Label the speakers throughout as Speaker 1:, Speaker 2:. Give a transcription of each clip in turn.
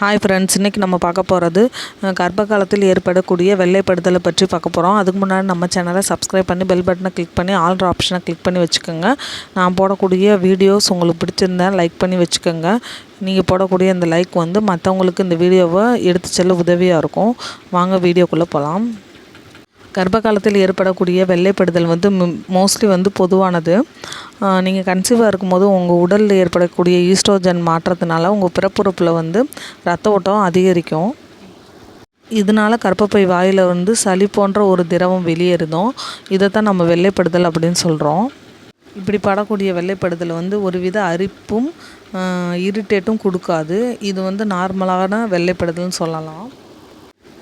Speaker 1: Hi friends இன்றைக்கி நம்ம பார்க்க போகிறது கர்ப்ப காலத்தில் ஏற்படக்கூடிய வெள்ளைப்படுதலை பற்றி பார்க்க போகிறோம் அதுக்கு முன்னாடி நம்ம சேனலை சப்ஸ்கிரைப் பண்ணி பெல் பட்டனை கிளிக் பண்ணி ஆல்ர ஆப்ஷனை கிளிக் பண்ணி வச்சுக்கோங்க. நான் போடக்கூடிய வீடியோஸ் உங்களுக்கு பிடிச்சிருந்தேன் லைக் பண்ணி வச்சுக்கோங்க. நீங்கள் போடக்கூடிய இந்த லைக் வந்து மற்றவங்களுக்கு இந்த வீடியோவை எடுத்து செல்ல உதவியாக இருக்கும். வாங்க வீடியோக்குள்ளே போகலாம் கர்ப்ப காலத்தில் ஏற்படக்கூடிய வெள்ளைப்படுதல் வந்து மோஸ்ட்லி வந்து பொதுவானது. நீங்கள் கன்சீவாக இருக்கும்போது உங்கள் உடலில் ஏற்படக்கூடிய ஈஸ்ட்ரோஜன் மாற்றத்தினால உங்கள் பிறப்புறுப்பில் வந்து ரத்த ஓட்டம் அதிகரிக்கும். இதனால் கர்ப்பப்பை வாயில் வந்து சளி போன்ற ஒரு திரவம் வெளியேறுதும். இதை தான் நம்ம வெள்ளைப்படுதல் அப்படின்னு சொல்கிறோம் இப்படி படக்கூடிய வெள்ளைப்படுதல் வந்து ஒரு வித அரிப்பும் இரிட்டேட்டும் கொடுக்காது. இது வந்து நார்மலான வெள்ளைப்படுதல்னு சொல்லலாம்.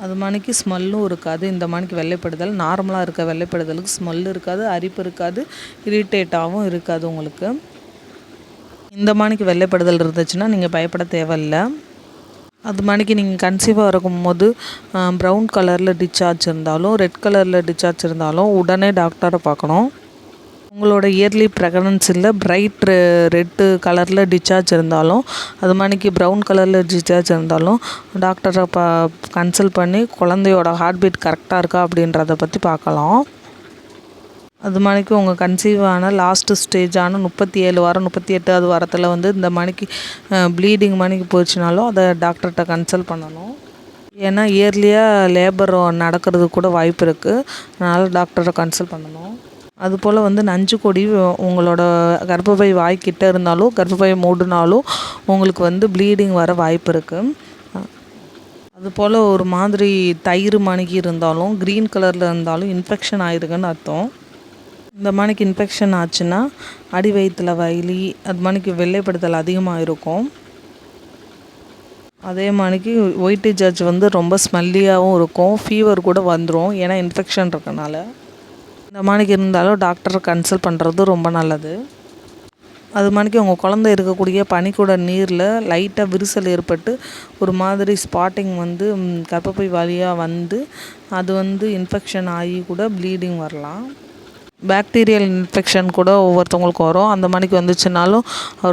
Speaker 1: அது மாதிரிக்கு ஸ்மெல்லும் இருக்காது. இந்த மாதிரிக்கு வெள்ளைப்படுதல் நார்மலாக இருக்க வெள்ளைப்படுதலுக்கு ஸ்மெல் இருக்காது அரிப்பு இருக்காது இரிட்டேட்டாகவும் இருக்காது உங்களுக்கு. இந்த மாதிரிக்கு வெள்ளைப்படுதல் இருந்துச்சுன்னா நீங்கள் பயப்பட தேவையில்லை. அது மாதிரிக்கு நீங்கள் கன்சீவாக இருக்கும்போது ப்ரௌன் கலரில் டிச்சார்ஜ் இருந்தாலும் ரெட் கலரில் டிச்சார்ஜ் இருந்தாலும் உடனே டாக்டரை பார்க்கணும். உங்களோட இயர்லி ப்ரெக்னன்சியில் பிரைட் ரெட்டு கலரில் டிச்சார்ஜ் இருந்தாலும் அது மாதிரிக்கு ப்ரௌன் கலரில் டிச்சார்ஜ் இருந்தாலும் டாக்டரை ப கன்சல்ட் பண்ணி குழந்தையோட ஹார்ட் பீட் கரெக்டாக இருக்கா அப்படின்றத பற்றி பார்க்கலாம். அது மாதிரிக்கு உங்கள் கன்சீவான லாஸ்ட்டு ஸ்டேஜான முப்பத்தி ஏழு வாரம் முப்பத்தி எட்டாவது வாரத்தில் வந்து இந்த மணிக்கு ப்ளீடிங் மணிக்கு போச்சுனாலும் அதை டாக்டர்கிட்ட கன்சல்ட் பண்ணணும். ஏன்னா இயர்லியாக லேபர் நடக்கிறது கூட வாய்ப்பு இருக்குது அதனால் டாக்டரை கன்சல்ட் பண்ணணும். அதுபோல் வந்து நஞ்சு கொடி உங்களோட கர்ப்பப்பை வாய்க்கிட்ட இருந்தாலும் கர்ப்பப்பை மூடினாலும் உங்களுக்கு வந்து ப்ளீடிங் வர வாய்ப்பு இருக்குது அதுபோல் ஒரு மாதிரி தயிர் மணிக்கு இருந்தாலும் க்ரீன் கலரில் இருந்தாலும் இன்ஃபெக்ஷன் ஆயிருக்குன்னு அர்த்தம். இந்த மணிக்கு இன்ஃபெக்ஷன் ஆச்சுன்னா அடி வயிற்றில் வயலி அது மணிக்கு வெள்ளைப்படுத்தல் அதிகமாக இருக்கும். அதே மாதிரிக்கு ஒயிட் ஜட்ஜ் வந்து ரொம்ப ஸ்மெல்லியாகவும் இருக்கும். ஃபீவர் கூட வந்துடும் ஏன்னா இன்ஃபெக்ஷன் இருக்கனால. இந்த மாதிரிக்கு இருந்தாலும் டாக்டரை கன்சல்ட் பண்ணுறது ரொம்ப நல்லது. அது மாதிரிக்கு உங்கள் குழந்த இருக்கக்கூடிய பனிக்கூட நீரில் லைட்டாக விரிசல் ஏற்பட்டு ஒரு மாதிரி ஸ்பாட்டிங் வந்து கர்ப்பப்பை வழியாக வந்து அது வந்து இன்ஃபெக்ஷன் ஆகி கூட ப்ளீடிங் வரலாம். பேக்டீரியல் இன்ஃபெக்ஷன் கூட ஒவ்வொருத்தவங்களுக்கு வரும். அந்த மாதிரிக்கு வந்துச்சுனாலும்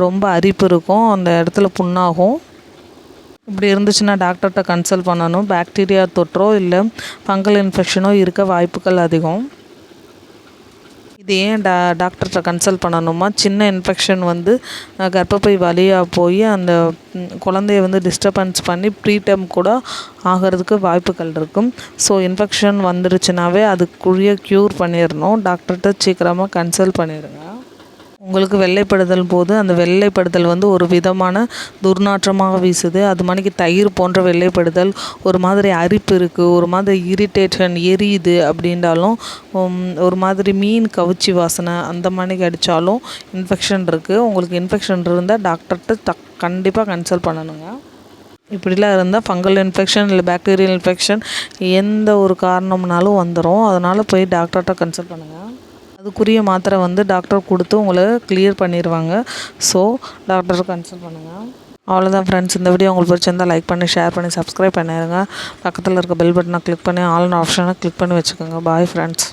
Speaker 1: ரொம்ப அரிப்பு இருக்கும். அந்த இடத்துல புண்ணாகும். இப்படி இருந்துச்சுன்னா டாக்டர்கிட்ட கன்சல்ட் பண்ணணும். பேக்டீரியா தொற்றோ இல்லை ஃபங்கல் இன்ஃபெக்ஷனோ இருக்க வாய்ப்புகள் அதிகம். இது ஏன் டா டாக்டர்கிட்ட கன்சல்ட் பண்ணணுமா? சின்ன இன்ஃபெக்ஷன் வந்து கர்ப்பப்பை வழியாக போய் அந்த குழந்தைய வந்து டிஸ்டர்பன்ஸ் பண்ணி ப்ரீடம் கூட ஆகிறதுக்கு வாய்ப்புகள் இருக்கும். ஸோ இன்ஃபெக்ஷன் வந்துருச்சுனாவே அதுக்குரிய க்யூர் பண்ணிடணும் டாக்டர்கிட்ட சீக்கிரமாக கன்சல்ட் பண்ணிடுங்க. உங்களுக்கு வெள்ளைப்படுதல் போது அந்த வெள்ளைப்படுதல் வந்து ஒரு விதமான துர்நாற்றமாக வீசுது. அது மாதிரிக்கு தயிர் போன்ற வெள்ளைப்படுதல் ஒரு மாதிரி அரிப்பு இருக்குது ஒரு மாதிரி இரிட்டேஷன் எரியுது அப்படின்றாலும் ஒரு மாதிரி மீன் கவுச்சி வாசனை அந்த மாதிரி அடித்தாலும் இன்ஃபெக்ஷன் இருக்குது உங்களுக்கு இன்ஃபெக்ஷன் இருந்தால் டாக்டர்கிட்ட டக் கண்டிப்பாக கன்சல்ட் பண்ணணுங்க. இப்படிலாம் இருந்தால் ஃபங்கல் இன்ஃபெக்ஷன் இல்லை பாக்டீரியல் இன்ஃபெக்ஷன் எந்த ஒரு காரணம்னாலும் வந்துடும் அதனால் போய் டாக்டர்கிட்ட கன்சல்ட் பண்ணுங்கள் அதுக்குரிய மாத்திரை வந்து டாக்டர் கொடுத்து உங்களை கிளியர் பண்ணிடுவாங்க ஸோ டாக்டரை கன்சல்ட் பண்ணுங்கள் அவ்வளோதான் ஃப்ரெண்ட்ஸ் இந்த வீடியோ உங்களுக்கு பிடிச்சிருந்தால் லைக் பண்ணி ஷேர் பண்ணி சப்ஸ்கிரைப் பண்ணிடுங்க பக்கத்தில் இருக்க பெல் பட்டனை கிளிக் பண்ணி ஆல் ஆப்ஷனை கிளிக் பண்ணி வச்சுக்கோங்க. Bye friends